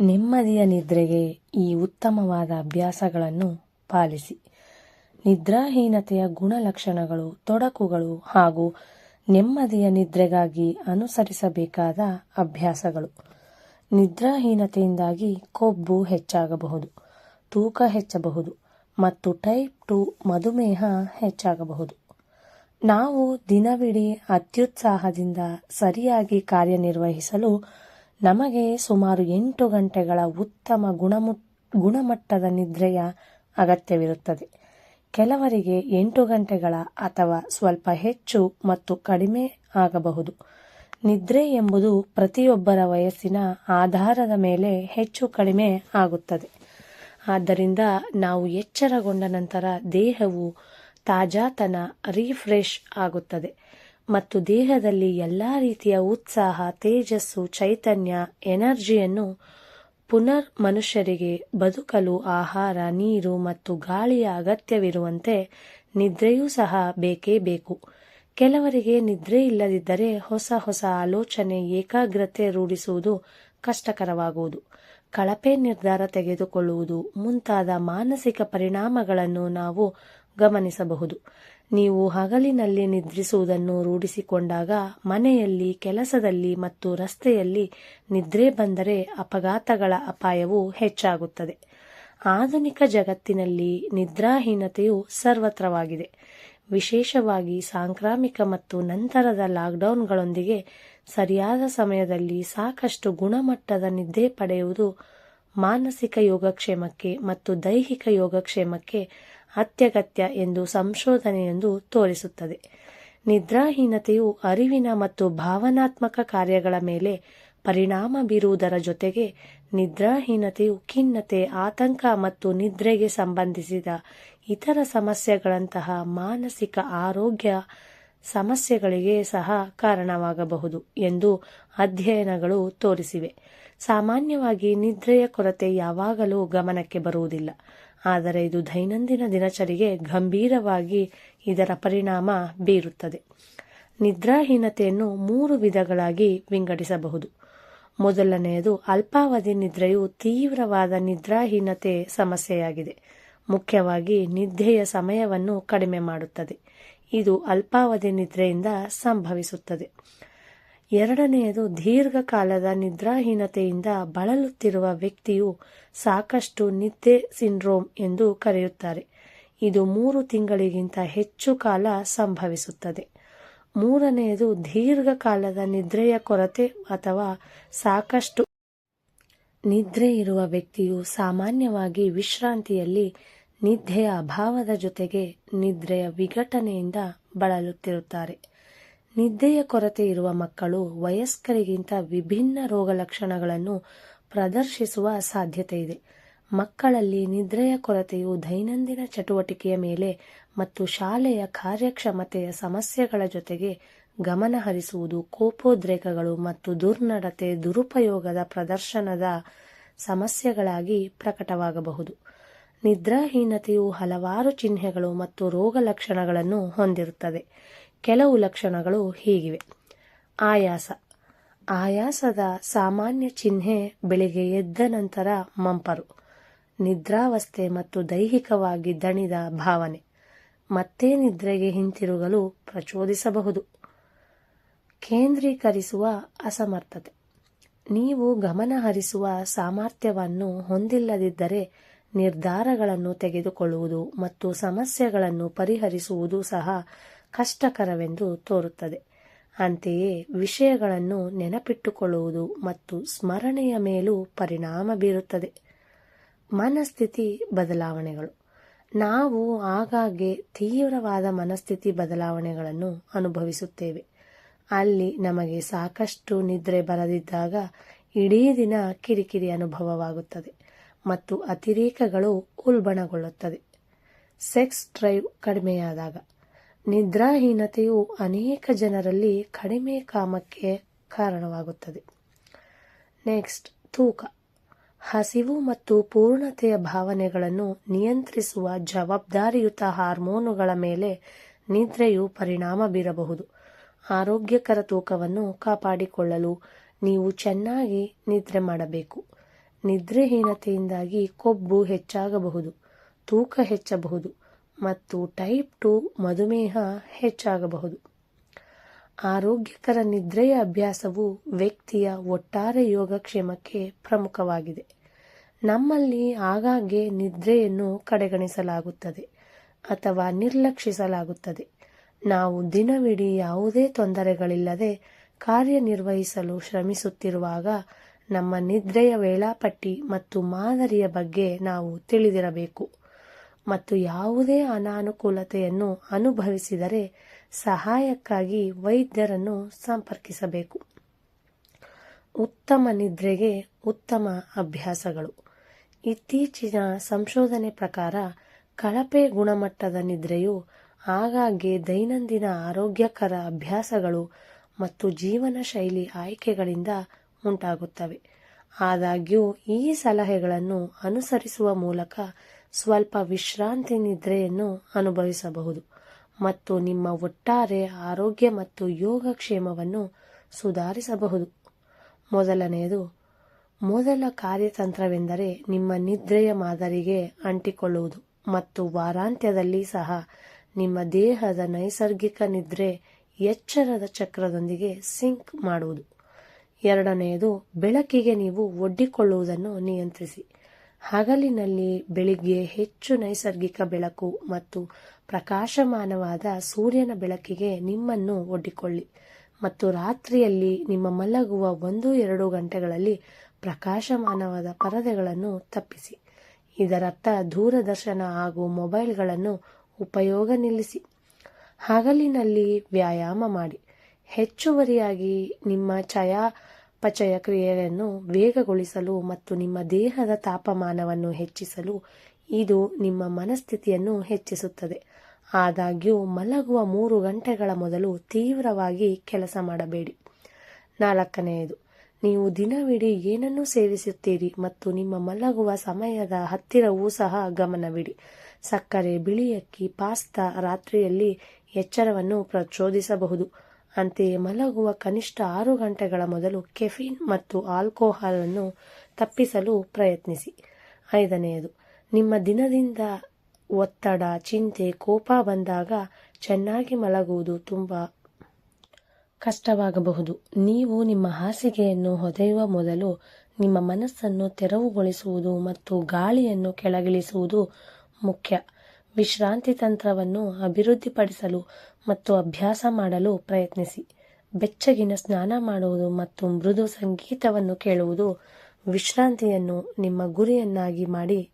ನೆಮ್ಮದಿಯ ನಿದ್ರೆಗೆ ಈ ಉತ್ತಮವಾದ ಅಭ್ಯಾಸಗಳನ್ನು ಪಾಲಿಸಿ. ನಿದ್ರಾಹೀನತೆಯ ಗುಣಲಕ್ಷಣಗಳು, ತೊಡಕುಗಳು ಹಾಗೂ ನೆಮ್ಮದಿಯ ನಿದ್ರೆಗಾಗಿ ಅನುಸರಿಸಬೇಕಾದ ಅಭ್ಯಾಸಗಳು. ನಿದ್ರಾಹೀನತೆಯಿಂದಾಗಿ ಕೊಬ್ಬು ಹೆಚ್ಚಾಗಬಹುದು, ತೂಕ ಹೆಚ್ಚಬಹುದು ಮತ್ತು ಟೈಪ್ ಟು ಮಧುಮೇಹ ಹೆಚ್ಚಾಗಬಹುದು. ನಾವು ದಿನವಿಡೀ ಅತ್ಯುತ್ಸಾಹದಿಂದ ಸರಿಯಾಗಿ ಕಾರ್ಯನಿರ್ವಹಿಸಲು ನಮಗೆ ಸುಮಾರು ಎಂಟು ಗಂಟೆಗಳ ಉತ್ತಮ ಗುಣಮು, ಗುಣಮಟ್ಟದ ನಿದ್ರೆಯ ಅಗತ್ಯವಿರುತ್ತದೆ. ಕೆಲವರಿಗೆ ಎಂಟು ಗಂಟೆಗಳ ಅಥವಾ ಸ್ವಲ್ಪ ಹೆಚ್ಚು ಮತ್ತು ಕಡಿಮೆ ಆಗಬಹುದು. ನಿದ್ರೆ ಎಂಬುದು ಪ್ರತಿಯೊಬ್ಬರ ವಯಸ್ಸಿನ ಆಧಾರದ ಮೇಲೆ ಹೆಚ್ಚು ಕಡಿಮೆ ಆಗುತ್ತದೆ. ಆದ್ದರಿಂದ ನಾವು ಎಚ್ಚರಗೊಂಡ ನಂತರ ದೇಹವು ತಾಜಾತನ ರೀಫ್ರೆಶ್ ಆಗುತ್ತದೆ. ಮತ್ತು ದೇಹದಲ್ಲಿ ಎಲ್ಲ ರೀತಿಯ ಉತ್ಸಾಹ, ತೇಜಸ್ಸು, ಚೈತನ್ಯ, ಎನರ್ಜಿಯನ್ನು ಪುನರ್ ಮನುಷ್ಯರಿಗೆ ಬದುಕಲು ಆಹಾರ, ನೀರು ಮತ್ತು ಗಾಳಿಯ ಅಗತ್ಯವಿರುವಂತೆ ನಿದ್ರೆಯೂ ಸಹ ಬೇಕೇ ಬೇಕು. ಕೆಲವರಿಗೆ ನಿದ್ರೆ ಇಲ್ಲದಿದ್ದರೆ ಹೊಸ ಹೊಸ ಆಲೋಚನೆ, ಏಕಾಗ್ರತೆ ರೂಢಿಸುವುದು ಕಷ್ಟಕರವಾಗುವುದು. ಕಳಪೆ ನಿರ್ಧಾರ ತೆಗೆದುಕೊಳ್ಳುವುದು ಮುಂತಾದ ಮಾನಸಿಕ ಪರಿಣಾಮಗಳನ್ನು ನಾವು ಗಮನಿಸಬಹುದು. ನೀವು ಹಗಲಿನಲ್ಲಿ ನಿದ್ರಿಸುವುದನ್ನು ರೂಢಿಸಿಕೊಂಡಾಗ ಮನೆಯಲ್ಲಿ, ಕೆಲಸದಲ್ಲಿ ಮತ್ತು ರಸ್ತೆಯಲ್ಲಿ ನಿದ್ರೆ ಬಂದರೆ ಅಪಘಾತಗಳ ಅಪಾಯವು ಹೆಚ್ಚಾಗುತ್ತದೆ. ಆಧುನಿಕ ಜಗತ್ತಿನಲ್ಲಿ ನಿದ್ರಾಹೀನತೆಯು ಸರ್ವತ್ರವಾಗಿದೆ. ವಿಶೇಷವಾಗಿ ಸಾಂಕ್ರಾಮಿಕ ಮತ್ತು ನಂತರದ ಲಾಕ್ಡೌನ್ಗಳೊಂದಿಗೆ ಸರಿಯಾದ ಸಮಯದಲ್ಲಿ ಸಾಕಷ್ಟು ಗುಣಮಟ್ಟದ ನಿದ್ದೆ ಪಡೆಯುವುದು ಮಾನಸಿಕ ಯೋಗಕ್ಷೇಮಕ್ಕೆ ಮತ್ತು ದೈಹಿಕ ಯೋಗಕ್ಷೇಮಕ್ಕೆ ಅತ್ಯಗತ್ಯ ಎಂದು ಸಂಶೋಧನೆಯೊಂದು ತೋರಿಸುತ್ತದೆ. ನಿದ್ರಾಹೀನತೆಯು ಅರಿವಿನ ಮತ್ತು ಭಾವನಾತ್ಮಕ ಕಾರ್ಯಗಳ ಮೇಲೆ ಪರಿಣಾಮ ಬೀರುವುದರ ಜೊತೆಗೆ ನಿದ್ರಾಹೀನತೆಯು ಖಿನ್ನತೆ, ಆತಂಕ ಮತ್ತು ನಿದ್ರೆಗೆ ಸಂಬಂಧಿಸಿದ ಇತರ ಸಮಸ್ಯೆಗಳಂತಹ ಮಾನಸಿಕ ಆರೋಗ್ಯ ಸಮಸ್ಯೆಗಳಿಗೆ ಸಹ ಕಾರಣವಾಗಬಹುದು ಎಂದು ಅಧ್ಯಯನಗಳು ತೋರಿಸಿವೆ. ಸಾಮಾನ್ಯವಾಗಿ ನಿದ್ರೆಯ ಕೊರತೆ ಯಾವಾಗಲೂ ಗಮನಕ್ಕೆ ಬರುವುದಿಲ್ಲ. ಆದರೆ ಇದು ದೈನಂದಿನ ದಿನಚರಿಗೆ ಗಂಭೀರವಾಗಿ ಇದರ ಪರಿಣಾಮ ಬೀರುತ್ತದೆ. ನಿದ್ರಾಹೀನತೆಯನ್ನು ಮೂರು ವಿಧಗಳಾಗಿ ವಿಂಗಡಿಸಬಹುದು. ಮೊದಲನೆಯದು, ಅಲ್ಪಾವಧಿ ನಿದ್ರೆಯು ತೀವ್ರವಾದ ನಿದ್ರಾಹೀನತೆ ಸಮಸ್ಯೆಯಾಗಿದೆ. ಮುಖ್ಯವಾಗಿ ನಿದ್ರೆಯ ಸಮಯವನ್ನು ಕಡಿಮೆ ಮಾಡುತ್ತದೆ. ಇದು ಅಲ್ಪಾವಧಿ ನಿದ್ರೆಯಿಂದ ಸಂಭವಿಸುತ್ತದೆ. ಎರಡನೆಯದು ದೀರ್ಘಕಾಲದ ನಿದ್ರಾಹೀನತೆಯಿಂದ ಬಳಲುತ್ತಿರುವ ವ್ಯಕ್ತಿಯು ಸಾಕಷ್ಟು ನಿದ್ದೆ ಸಿಂಡ್ರೋಮ್ ಎಂದು ಕರೆಯುತ್ತಾರೆ. ಇದು ಮೂರು ತಿಂಗಳಿಗಿಂತ ಹೆಚ್ಚು ಕಾಲ ಸಂಭವಿಸುತ್ತದೆ. ಮೂರನೆಯದು ದೀರ್ಘಕಾಲದ ನಿದ್ರೆಯ ಕೊರತೆ ಅಥವಾ ಸಾಕಷ್ಟು ನಿದ್ರೆ ಇರುವ ವ್ಯಕ್ತಿಯು ಸಾಮಾನ್ಯವಾಗಿ ವಿಶ್ರಾಂತಿಯಲ್ಲಿ ನಿದ್ದೆಯ ಅಭಾವದ ಜೊತೆಗೆ ನಿದ್ರೆಯ ವಿಘಟನೆಯಿಂದ ಬಳಲುತ್ತಿರುತ್ತಾರೆ. ನಿದ್ದೆಯ ಕೊರತೆ ಇರುವ ಮಕ್ಕಳು ವಯಸ್ಕರಿಗಿಂತ ವಿಭಿನ್ನ ರೋಗಲಕ್ಷಣಗಳನ್ನು ಪ್ರದರ್ಶಿಸುವ ಸಾಧ್ಯತೆ ಇದೆ. ಮಕ್ಕಳಲ್ಲಿ ನಿದ್ರೆಯ ಕೊರತೆಯು ದೈನಂದಿನ ಚಟುವಟಿಕೆಯ ಮೇಲೆ ಮತ್ತು ಶಾಲೆಯ ಕಾರ್ಯಕ್ಷಮತೆಯ ಸಮಸ್ಯೆಗಳ ಜೊತೆಗೆ ಗಮನ ಹರಿಸುವುದು, ಕೋಪೋದ್ರೇಕಗಳು ಮತ್ತು ದುರ್ನಡತೆ, ದುರುಪಯೋಗದ ಪ್ರದರ್ಶನದ ಸಮಸ್ಯೆಗಳಾಗಿ ಪ್ರಕಟವಾಗಬಹುದು. ನಿದ್ರಾಹೀನತೆಯು ಹಲವಾರು ಚಿಹ್ನೆಗಳು ಮತ್ತು ರೋಗ ಲಕ್ಷಣಗಳನ್ನು ಹೊಂದಿರುತ್ತದೆ. ಕೆಲವು ಲಕ್ಷಣಗಳು ಹೀಗಿವೆ. ಆಯಾಸ. ಆಯಾಸದ ಸಾಮಾನ್ಯ ಚಿಹ್ನೆ ಬೆಳಿಗ್ಗೆ ಎದ್ದ ನಂತರ ಮಂಪರು. ನಿದ್ರಾವಸ್ಥೆ ಮತ್ತು ದೈಹಿಕವಾಗಿ ದಣಿದ ಭಾವನೆ. ಮತ್ತೆ ನಿದ್ರೆಗೆ ಹಿಂತಿರುಗಲು ಪ್ರಚೋದಿಸಬಹುದು. ಕೇಂದ್ರೀಕರಿಸುವ ಅಸಮರ್ಥತೆ. ನೀವು ಗಮನ ಹರಿಸುವ ಸಾಮರ್ಥ್ಯವನ್ನು ಹೊಂದಿಲ್ಲದಿದ್ದರೆ ನಿರ್ಧಾರಗಳನ್ನು ತೆಗೆದುಕೊಳ್ಳುವುದು ಮತ್ತು ಸಮಸ್ಯೆಗಳನ್ನು ಪರಿಹರಿಸುವುದು ಸಹ ಕಷ್ಟಕರವೆಂದು ತೋರುತ್ತದೆ. ಅಂತೆಯೇ ವಿಷಯಗಳನ್ನು ನೆನಪಿಟ್ಟುಕೊಳ್ಳುವುದು ಮತ್ತು ಸ್ಮರಣೆಯ ಮೇಲೂ ಪರಿಣಾಮ ಬೀರುತ್ತದೆ. ಮನಸ್ಥಿತಿ ಬದಲಾವಣೆಗಳು. ನಾವು ಆಗಾಗ್ಗೆ ತೀವ್ರವಾದ ಮನಸ್ಥಿತಿ ಬದಲಾವಣೆಗಳನ್ನು ಅನುಭವಿಸುತ್ತೇವೆ. ಅಲ್ಲಿ ನಮಗೆ ಸಾಕಷ್ಟು ನಿದ್ರೆ ಬರದಿದ್ದಾಗ ಇಡೀ ದಿನ ಕಿರಿಕಿರಿ ಅನುಭವವಾಗುತ್ತದೆ ಮತ್ತು ಅತಿರೇಕಗಳು ಉಲ್ಬಣಗೊಳ್ಳುತ್ತದೆ. ಸೆಕ್ಸ್ ಡ್ರೈವ್ ಕಡಿಮೆಯಾದಾಗ ನಿದ್ರಾಹೀನತೆಯು ಅನೇಕ ಜನರಲ್ಲಿ ಕಡಿಮೆ ಕಾಮಕ್ಕೆ ಕಾರಣವಾಗುತ್ತದೆ. ನೆಕ್ಸ್ಟ್, ತೂಕ. ಹಸಿವು ಮತ್ತು ಪೂರ್ಣತೆಯ ಭಾವನೆಗಳನ್ನು ನಿಯಂತ್ರಿಸುವ ಜವಾಬ್ದಾರಿಯುತ ಹಾರ್ಮೋನುಗಳ ಮೇಲೆ ನಿದ್ರೆಯು ಪರಿಣಾಮ ಬೀರಬಹುದು. ಆರೋಗ್ಯಕರ ತೂಕವನ್ನು ಕಾಪಾಡಿಕೊಳ್ಳಲು ನೀವು ಚೆನ್ನಾಗಿ ನಿದ್ರೆ ಮಾಡಬೇಕು. ನಿದ್ರೆಹೀನತೆಯಿಂದಾಗಿ ಕೊಬ್ಬು ಹೆಚ್ಚಾಗಬಹುದು, ತೂಕ ಹೆಚ್ಚಬಹುದು. ಮತ್ತು ಟೈಪ್ ಟು ಮಧುಮೇಹ ಹೆಚ್ಚಾಗಬಹುದು. ಆರೋಗ್ಯಕರ ನಿದ್ರೆಯ ಅಭ್ಯಾಸವು ವ್ಯಕ್ತಿಯ ಒಟ್ಟಾರೆ ಯೋಗಕ್ಷೇಮಕ್ಕೆ ಪ್ರಮುಖವಾಗಿದೆ. ನಮ್ಮಲ್ಲಿ ಆಗಾಗ್ಗೆ ನಿದ್ರೆಯನ್ನು ಕಡೆಗಣಿಸಲಾಗುತ್ತದೆ ಅಥವಾ ನಿರ್ಲಕ್ಷಿಸಲಾಗುತ್ತದೆ. ನಾವು ದಿನವಿಡೀ ಯಾವುದೇ ತೊಂದರೆಗಳಿಲ್ಲದೆ ಕಾರ್ಯನಿರ್ವಹಿಸಲು ಶ್ರಮಿಸುತ್ತಿರುವಾಗ ನಮ್ಮ ನಿದ್ರೆಯ ವೇಳಾಪಟ್ಟಿ ಮತ್ತು ಮಾದರಿಯ ಬಗ್ಗೆ ನಾವು ತಿಳಿದಿರಬೇಕು. ಮತ್ತು ಯಾವುದೇ ಅನಾನುಕೂಲತೆಯನ್ನು ಅನುಭವಿಸಿದರೆ ಸಹಾಯಕ್ಕಾಗಿ ವೈದ್ಯರನ್ನು ಸಂಪರ್ಕಿಸಬೇಕು. ಉತ್ತಮ ನಿದ್ರೆಗೆ ಉತ್ತಮ ಅಭ್ಯಾಸಗಳು. ಇತ್ತೀಚಿನ ಸಂಶೋಧನೆ ಪ್ರಕಾರ ಕಳಪೆ ಗುಣಮಟ್ಟದ ನಿದ್ರೆಯು ಆಗಾಗ್ಗೆ ದೈನಂದಿನ ಆರೋಗ್ಯಕರ ಅಭ್ಯಾಸಗಳು ಮತ್ತು ಜೀವನ ಶೈಲಿ ಆಯ್ಕೆಗಳಿಂದ ಉಂಟಾಗುತ್ತವೆ. ಆದಾಗ್ಯೂ ಈ ಸಲಹೆಗಳನ್ನು ಅನುಸರಿಸುವ ಮೂಲಕ ಸ್ವಲ್ಪ ವಿಶ್ರಾಂತಿ ನಿದ್ರೆಯನ್ನು ಅನುಭವಿಸಬಹುದು ಮತ್ತು ನಿಮ್ಮ ಒಟ್ಟಾರೆ ಆರೋಗ್ಯ ಮತ್ತು ಯೋಗಕ್ಷೇಮವನ್ನು ಸುಧಾರಿಸಬಹುದು. ಮೊದಲನೆಯದು, ಮೊದಲ ಕಾರ್ಯತಂತ್ರವೆಂದರೆ ನಿಮ್ಮ ನಿದ್ರೆಯ ಮಾದರಿಗೆ ಅಂಟಿಕೊಳ್ಳುವುದು ಮತ್ತು ವಾರಾಂತ್ಯದಲ್ಲಿ ಸಹ ನಿಮ್ಮ ದೇಹದ ನೈಸರ್ಗಿಕ ನಿದ್ರೆ ಎಚ್ಚರದ ಚಕ್ರದೊಂದಿಗೆ ಸಿಂಕ್ ಮಾಡುವುದು. ಎರಡನೆಯದು, ಬೆಳಕಿಗೆ ನೀವು ಒಡ್ಡಿಕೊಳ್ಳುವುದನ್ನು ನಿಯಂತ್ರಿಸಿ. ಹಗಲಿನಲ್ಲಿ ಬೆಳಿಗ್ಗೆ ಹೆಚ್ಚು ನೈಸರ್ಗಿಕ ಬೆಳಕು ಮತ್ತು ಪ್ರಕಾಶಮಾನವಾದ ಸೂರ್ಯನ ಬೆಳಕಿಗೆ ನಿಮ್ಮನ್ನು ಒಡ್ಡಿಕೊಳ್ಳಿ. ಮತ್ತು ರಾತ್ರಿಯಲ್ಲಿ ನಿಮ್ಮ ಮಲಗುವ ಒಂದು ಎರಡು ಗಂಟೆಗಳಲ್ಲಿ ಪ್ರಕಾಶಮಾನವಾದ ಪರದೆಗಳನ್ನು ತಪ್ಪಿಸಿ. ಇದರರ್ಥ, ದೂರದರ್ಶನ ಹಾಗೂ ಮೊಬೈಲ್ಗಳನ್ನು ಉಪಯೋಗ ನಿಲ್ಲಿಸಿ. ಹಗಲಿನಲ್ಲಿ ವ್ಯಾಯಾಮ ಮಾಡಿ. ಹೆಚ್ಚುವರಿಯಾಗಿ ನಿಮ್ಮ ಚಯಾಪಚಯ ಕ್ರಿಯೆಯನ್ನು ವೇಗಗೊಳಿಸಲು ಮತ್ತು ನಿಮ್ಮ ದೇಹದ ತಾಪಮಾನವನ್ನು ಹೆಚ್ಚಿಸಲು ಇದು ನಿಮ್ಮ ಮನಸ್ಥಿತಿಯನ್ನು ಹೆಚ್ಚಿಸುತ್ತದೆ. ಆದಾಗ್ಯೂ, ಮಲಗುವ ಮೂರು ಗಂಟೆಗಳ ಮೊದಲು ತೀವ್ರವಾಗಿ ಕೆಲಸ ಮಾಡಬೇಡಿ. ನಾಲ್ಕನೆಯದು, ನೀವು ದಿನವಿಡೀ ಏನನ್ನು ಸೇವಿಸುತ್ತೀರಿ ಮತ್ತು ನಿಮ್ಮ ಮಲಗುವ ಸಮಯದ ಹತ್ತಿರವೂ ಸಹ ಗಮನವಿಡಿ. ಸಕ್ಕರೆ, ಬಿಳಿ ಅಕ್ಕಿ, ಪಾಸ್ತಾ ರಾತ್ರಿಯಲ್ಲಿ ಎಚ್ಚರವನ್ನು ಪ್ರಚೋದಿಸಬಹುದು. ಅಂತೆಯೇ ಮಲಗುವ ಕನಿಷ್ಠ ಆರು ಗಂಟೆಗಳ ಮೊದಲು ಕೆಫಿನ್ ಮತ್ತು ಆಲ್ಕೋಹಾಲ್ ಅನ್ನು ತಪ್ಪಿಸಲು ಪ್ರಯತ್ನಿಸಿ. ಐದನೆಯದು, ನಿಮ್ಮ ದಿನದಿಂದ ಒತ್ತಡ, ಚಿಂತೆ, ಕೋಪ ಬಂದಾಗ ಚೆನ್ನಾಗಿ ಮಲಗುವುದು ತುಂಬ ಕಷ್ಟವಾಗಬಹುದು. ನೀವು ನಿಮ್ಮ ಹಾಸಿಗೆಯನ್ನು ಹೊದೆಯುವ ಮೊದಲು ನಿಮ್ಮ ಮನಸ್ಸನ್ನು ತೆರವುಗೊಳಿಸುವುದು ಮತ್ತು ಗಾಳಿಯನ್ನು ಕೆಳಗಿಳಿಸುವುದು ಮುಖ್ಯ. ವಿಶ್ರಾಂತಿ ತಂತ್ರವನ್ನು ಅಭಿವೃದ್ಧಿಪಡಿಸಲು ಮತ್ತು ಅಭ್ಯಾಸ ಮಾಡಲು ಪ್ರಯತ್ನಿಸಿ. ಬೆಚ್ಚಗಿನ ಸ್ನಾನ ಮಾಡುವುದು ಮತ್ತು ಮೃದು ಸಂಗೀತವನ್ನು ಕೇಳುವುದು ವಿಶ್ರಾಂತಿಯನ್ನು ನಿಮ್ಮ ಗುರಿಯನ್ನಾಗಿ ಮಾಡಿ